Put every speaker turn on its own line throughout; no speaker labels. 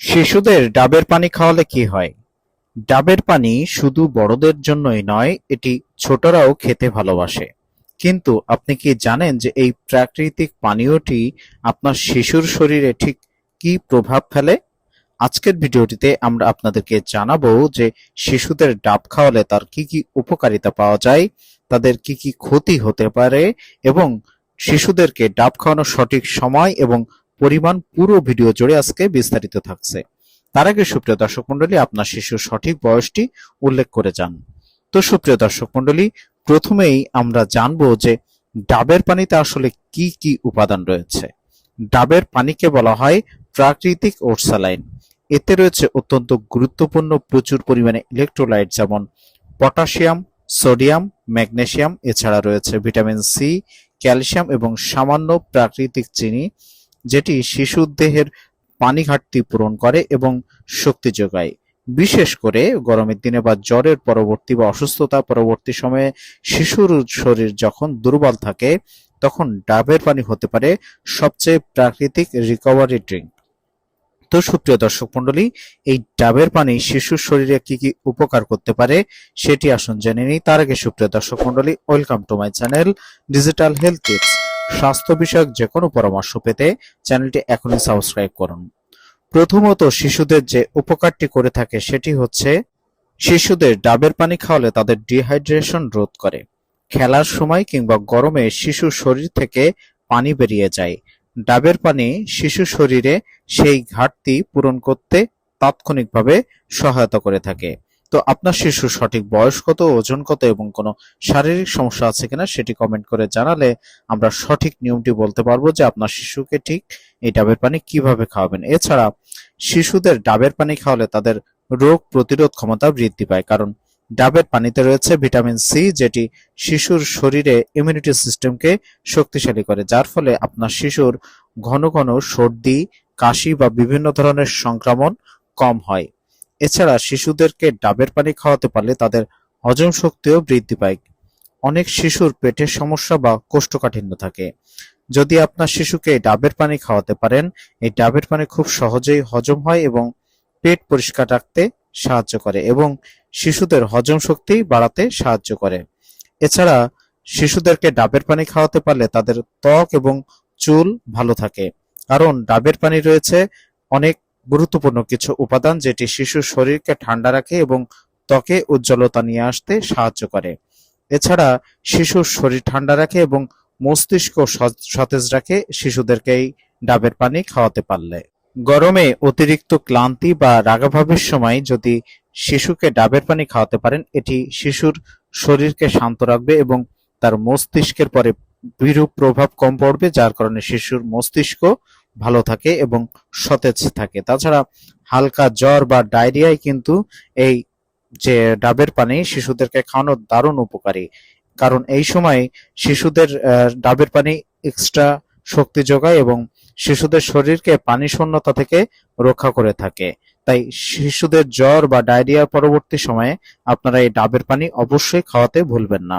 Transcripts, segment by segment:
শিশুদের ডাবের পানি খাওয়ালে কি হয়? ডাবের পানি শুধু বড়দের জন্যই নয়, এটি ছোটরাও খেতে ভালোবাসে। কিন্তু আপনি কি জানেন যে এই প্রাকৃতিক পানীয়টি আপনার শিশুর শরীরে ঠিক কি প্রভাব ফেলে? আজকের ভিডিওটিতে আমরা আপনাদেরকে জানাব যে শিশুদের ডাব খাওয়ালে তার কি কি উপকারিতা পাওয়া যায়, তাদের কি কি ক্ষতি হতে পারে এবং শিশুদেরকে ডাব খাওয়ানোর সঠিক সময় এবং পরিমাণ পুরো ভিডিও জুড়ে আজকে বিস্তারিত থাকছে। তার আগে সুপ্রিয় দর্শক মন্ডলী আপনার শিশুর সঠিক বয়সটি উল্লেখ করে যান। তো সুপ্রিয় দর্শক মন্ডলী প্রথমেই আমরা জানব যে ডাবের পানিতে আসলে কি কি উপাদান রয়েছে। ডাবের পানিকে বলা হয় প্রাকৃতিক ওরসালাইন। এতে রয়েছে অত্যন্ত গুরুত্বপূর্ণ প্রচুর পরিমাণে ইলেকট্রোলাইট যেমন পটাশিয়াম, সোডিয়াম ম্যাগনেসিয়াম এছাড়া রয়েছে ভিটামিন সি, ক্যালসিয়াম এবং সামান্য প্রাকৃতিক চিনি যেটি শিশুর দেহের পানি ঘাটতি পূরণ করে এবং শক্তি যোগায়। বিশেষ করে গরমের দিনে বা জ্বরের পরবর্তী বা অসুস্থতা পরবর্তী সময়ে শিশুর শরীর যখন দুর্বল থাকে, তখন ডাবের পানি হতে পারে সবচেয়ে প্রাকৃতিক রিকভারি ড্রিঙ্ক তো সুপ্রিয় দর্শক মন্ডলী এই ডাবের পানি শিশুর শরীরে কি কি উপকার করতে পারে সেটি আসুন জেনে নিই। তার আগে সুপ্রিয় দর্শক মন্ডলী welcome to my channel digital health tips স্বাস্থ্য বিষয়ক যে কোনো পরামর্শ পেতে চ্যানেলটি এখনই সাবস্ক্রাইব করুন। প্রথমত শিশুদের যে উপকারটি করে থাকে সেটি হচ্ছে, শিশুদের ডাবের পানি খাওয়ালে তাদের ডিহাইড্রেশন রোধ করে। খেলার সময় কিংবা গরমে শিশুর শরীর থেকে পানি বেরিয়ে যায়। ডাবের পানি শিশু শরীরে সেই ঘাটতি পূরণ করতে তাৎক্ষণিকভাবে সহায়তা করে থাকে। তো আপনার শিশুর সঠিক বয়স কত, ওজন কত এবং কোনো শারীরিক সমস্যা আছে কিনা সেটি কমেন্ট করে জানালে আমরা সঠিক নিয়মটি বলতে পারব যে আপনার শিশুকে ঠিক এই ডাবের পানি কীভাবে খাওয়াবেন। এছাড়া শিশুদের ডাবের পানি খাওয়ালে তাদের রোগ প্রতিরোধ ক্ষমতা বৃদ্ধি পায় কারণ ডাবের পানিতে রয়েছে ভিটামিন সি যেটি শিশুর শরীরে ইমিউনিটি সিস্টেমকে শক্তিশালী করে, যার ফলে আপনার শিশুর ঘন ঘন সর্দি, কাশি বা বিভিন্ন ধরনের সংক্রমণ কম হয়। এছাড়া শিশুদেরকে ডাবের পানি খাওয়াতে পারলে তাদের হজম শক্তিও বৃদ্ধি পায়। অনেক শিশুর পেটের সমস্যা বা কোষ্ঠকাঠিন্য থাকে। যদি আপনার শিশুকে ডাবের পানি খাওয়াতে পারেন, এই ডাবের পানি খুব সহজেই হজম হয় এবং পেট পরিষ্কার রাখতে সাহায্য করে এবং শিশুদের হজম শক্তি বাড়াতে সাহায্য করে। এছাড়া শিশুদেরকে ডাবের পানি খাওয়াতে পারলে তাদের ত্বক এবং চুল ভালো থাকে। কারণ ডাবের পানি রয়েছে অনেক গুরুত্বপূর্ণ কিছু উপাদান যেটি শিশুর শরীরকে ঠান্ডা রাখে এবং ত্বকে উজ্জ্বলতা নিয়ে আসতে সাহায্য করে। এছাড়া শিশুর শরীর ঠান্ডা রাখে এবং মস্তিষ্ক সতেজ রাখে শিশুদেরকে এই ডাবের পানি খাওয়াতে পারলে। গরমে অতিরিক্ত ক্লান্তি বা রাগাভাবের সময় যদি শিশুকে ডাবের পানি খাওয়াতে পারেন, এটি শিশুর শরীরকে শান্ত রাখবে এবং তার মস্তিষ্কের পরে বিরূপ প্রভাব কম পড়বে, যার কারণে শিশুর মস্তিষ্ক ভালো থাকে এবং সতেজ থাকে। তাছাড়া হালকা জ্বর বা ডায়রিয়ায় কিন্তু এই যে ডাবের পানি শিশুদেরকে খাওয়ানো দারুণ উপকারী। কারণ এই সময় শিশুদের ডাবের পানি এক্সট্রা শক্তি যোগায় এবং শিশুদের শরীরকে পানি শূন্যতা থেকে রক্ষা করে থাকে। তাই শিশুদের জ্বর বা ডায়রিয়ার পরবর্তী সময়ে আপনারা এই ডাবের পানি অবশ্যই খাওয়াতে ভুলবেন না।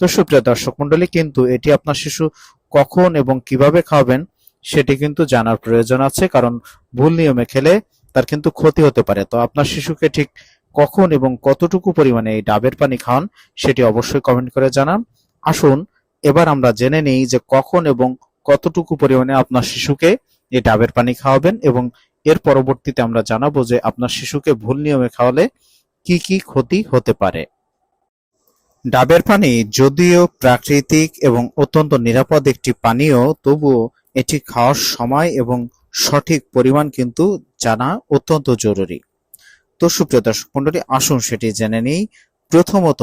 তো সুপ্রিয় দর্শক মন্ডলী কিন্তু এটি আপনার শিশু কখন এবং কীভাবে খাওয়াবেন সেটি কিন্তু জানার প্রয়োজন আছে, কারণ ভুল নিয়মে খেলে তার কিন্তু ক্ষতি হতে পারে। তো আপনার শিশুকে ঠিক কখন এবং কতটুকু পরিমাণে এই ডাবের পানি খাওয়ান সেটি অবশ্যই কমেন্ট করে জানান। আসুন, এবার আমরা জেনে নিই যে কখন এবং কতটুকু পরিমাণে আপনার শিশুকে এই ডাবের পানি খাওয়াবেন এবং এর পরবর্তীতে আমরা জানাব যে আপনার শিশুকে ভুল নিয়মে খাওয়ালে কি কি ক্ষতি হতে পারে। ডাবের পানি যদিও প্রাকৃতিক এবং অত্যন্ত নিরাপদ একটি পানীয়, তবুও এটি খাওয়ার সময় এবং সঠিক পরিমাণ কিন্তু জানা অত্যন্ত জরুরি। তো সুপ্রিয় দর্শক মন্ডলী আসুন সেটি জেনে নিই। প্রথমত,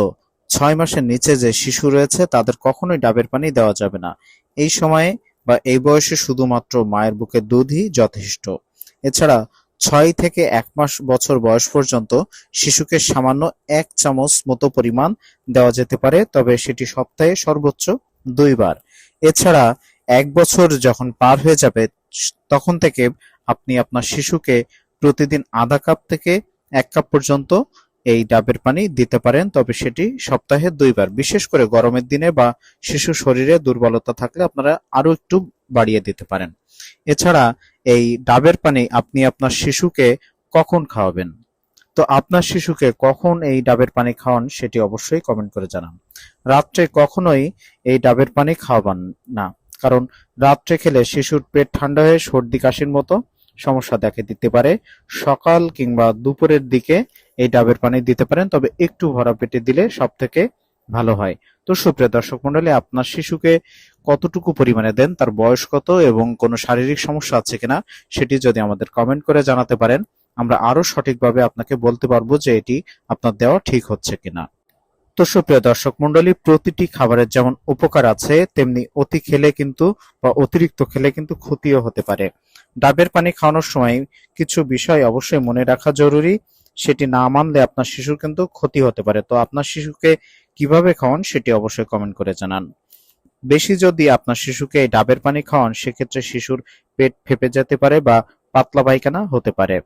ছয় মাসের নিচে যে শিশু রয়েছে, তাদের কখনোই ডাবের পানি দেওয়া যাবে না। এই সময়ে বা এই বয়সে শুধুমাত্র মায়ের বুকে দুধই যথেষ্ট। এছাড়া, ছয় থেকে এক মাস বছর বয়স পর্যন্ত শিশুকে সামান্য এক চামচ মতো পরিমাণ দেওয়া যেতে পারে, তবে সেটি সপ্তাহে সর্বোচ্চ দুইবার। এছাড়া এক বছর যখন পার হয়ে যাবে, তখন থেকে আপনি আপনার শিশুকে প্রতিদিন আধা কাপ থেকে এক কাপ পর্যন্ত এই ডাবের পানি দিতে পারেন। তবে সেটি সপ্তাহে দুইবার। বিশেষ করে গরমের দিনে বা শিশু শরীরে দুর্বলতা থাকলে আপনারা আরও একটু বাড়িয়ে দিতে পারেন। এছাড়া এই ডাবের পানি আপনি আপনার শিশুকে কখন খাওয়াবেন? তো আপনার শিশুকে কখন এই ডাবের পানি খাওয়ান সেটি অবশ্যই কমেন্ট করে জানান। রাত্রে কখনোই এই ডাবের পানি খাওয়াবেন না। কারণ রাত্রে খেলে শিশুর পেট ঠান্ডা হয়ে সর্দি কাশির মতো সমস্যা দেখা দিতে পারে। সকাল কিংবা দুপুরের দিকে এই ডাবের পানি দিতে পারেন, তবে একটু ভরা পেটে দিলে সব থেকে ভালো হয়। তো সুপ্রিয় দর্শক মন্ডলী আপনার শিশুকে কতটুকু পরিমাণে দেন, তার বয়স কত এবং কোনো শারীরিক সমস্যা আছে কিনা, সেটি যদি আমাদের কমেন্ট করে জানাতে পারেন, আমরা আরও সঠিকভাবে আপনাকে বলতে পারব যে এটি আপনার দেওয়া ঠিক হচ্ছে কিনা। তো সুপ্রিয় দর্শক মন্ডলী প্রতিটি খাবারের যেমন উপকার আছে, তেমনি অতি খেলে কিন্তু বা অতিরিক্ত খেলে কিন্তু ক্ষতিও হতে পারে। ডাবের পানি খাওয়ানোর সময় কিছু বিষয় অবশ্যই মনে রাখা জরুরি। সেটি না মানলে আপনার শিশুর কিন্তু ক্ষতি হতে পারে। তো আপনার শিশুকে কীভাবে খাওয়ান, সেটি অবশ্যই কমেন্ট করে জানান। বেশি যদি আপনার শিশুকে এই ডাবের পানি খাওয়ান, সেক্ষেত্রে শিশুর পেট ফেপে যেতে পারে বা পাতলা পায়খানা হতে পারে।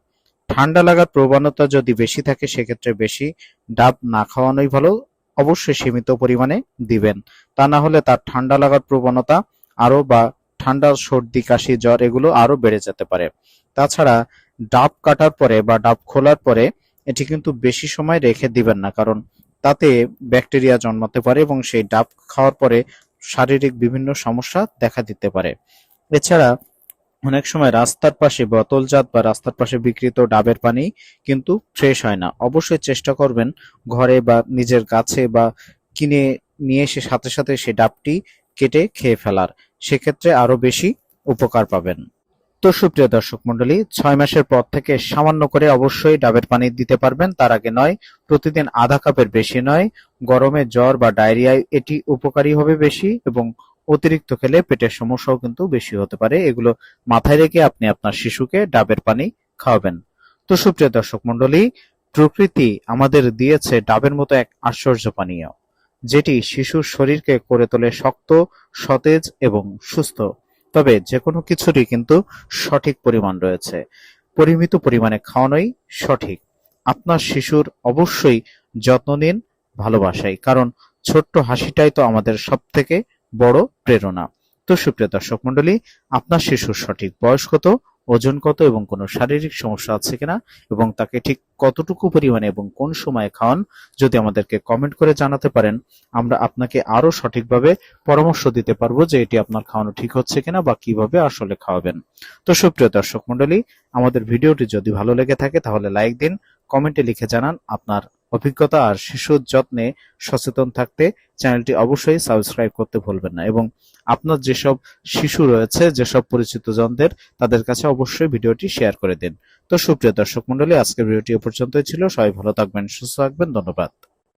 ঠান্ডা লাগার প্রবণতা যদি বেশি থাকে, সেক্ষেত্রে বেশি ডাব না খাওয়ানোই ভালো। অবশ্যই সীমিত পরিমাণে দিবেন। তা না হলে তার ঠান্ডা লাগার প্রবণতা আরও বা ঠান্ডা, সর্দি, কাশি, জ্বর এগুলো আরও বেড়ে যেতে পারে। তাছাড়া ডাব কাটার পরে বা ডাব খোলার পরে এটি কিন্তু বেশি সময় রেখে দিবেন না, কারণ তাতে ব্যাকটেরিয়া জন্মাতে পারে এবং সেই ডাব খাওয়ার পরে শারীরিক বিভিন্ন সমস্যা দেখা দিতে পারে। এছাড়া অনেক সময় রাস্তার পাশে বোতলজাত বা রাস্তার পাশে বিক্রিত ডাবের পানি কিন্তু ফ্রেশ হয় না। অবশ্যই চেষ্টা করবেন ঘরে বা নিজের গাছে বা কিনে নিয়ে এসে সাথে সাথে সে ডাবটি কেটে খেয়ে ফেলার। সেক্ষেত্রে আরও বেশি উপকার পাবেন। তো সুপ্রিয় দর্শক মন্ডলী ছয় মাসের পর থেকে সামান্য করে অবশ্যই ডাবের পানি দিতে পারবেন। তার আগে নয়, প্রতিদিন আধা কাপের বেশি নয়। গরমে জ্বর বা ডায়রিয়ায় এটি উপকারী হবে বেশি এবং অতিরিক্ত খেলে পেটের সমস্যাও কিন্তু বেশি হতে পারে। এগুলো মাথায় রেখে আপনি আপনার শিশুকে ডাবের পানি খাওয়াবেন। তো সুপ্রিয় দর্শক মন্ডলী প্রকৃতি আমাদের দিয়েছে ডাবের মতো এক আশ্চর্য পানীয়, যেটি শিশুর শরীরকে করে তোলে শক্ত, সতেজ এবং সুস্থ। তবে যে কোনো কিছুরই কিন্তু সঠিক পরিমাণ রয়েছে। পরিমিত পরিমাণে খাওয়ানোই সঠিক। আপনার শিশুর অবশ্যই যত্ন নিন, ভালোবাসাই। কারণ ছোট্ট হাসিটাই তো আমাদের সব থেকে বড় প্রেরণা। তো সুপ্রিয় দর্শক মন্ডলী আপনার শিশুর সঠিক বয়স কত, ওজন কত এবং কোনো শারীরিক সমস্যা আছে কিনা এবং তাকে ঠিক কতটুকু পরিমাণে এবং কোন সময়ে খাওয়ান, যদি আমাদেরকে কমেন্ট করে জানাতে পারেন, আমরা আপনাকে আরও সঠিকভাবে পরামর্শ দিতে পারব যে এটি আপনার খাওয়ানো ঠিক হচ্ছে কিনা বা কীভাবে আসলে খাওয়াবেন। তো সুপ্রিয় দর্শক মন্ডলী আমাদের ভিডিওটি যদি ভালো লেগে থাকে তাহলে লাইক দিন কমেন্টে লিখে জানান আপনার অভিজ্ঞতা আর শিশুর যত্নে সচেতন থাকতে চ্যানেলটি অবশ্যই সাবস্ক্রাইব করতে ভুলবেন না। এবং আপনার যেসব শিশু রয়েছে, যেসব পরিচিত জনদের, তাদের কাছে অবশ্যই ভিডিওটি শেয়ার করে দিন। তো সুপ্রিয় দর্শক মন্ডলী আজকের ভিডিওটি এ পর্যন্তই ছিল। সবাই ভালো থাকবেন, সুস্থ থাকবেন। ধন্যবাদ।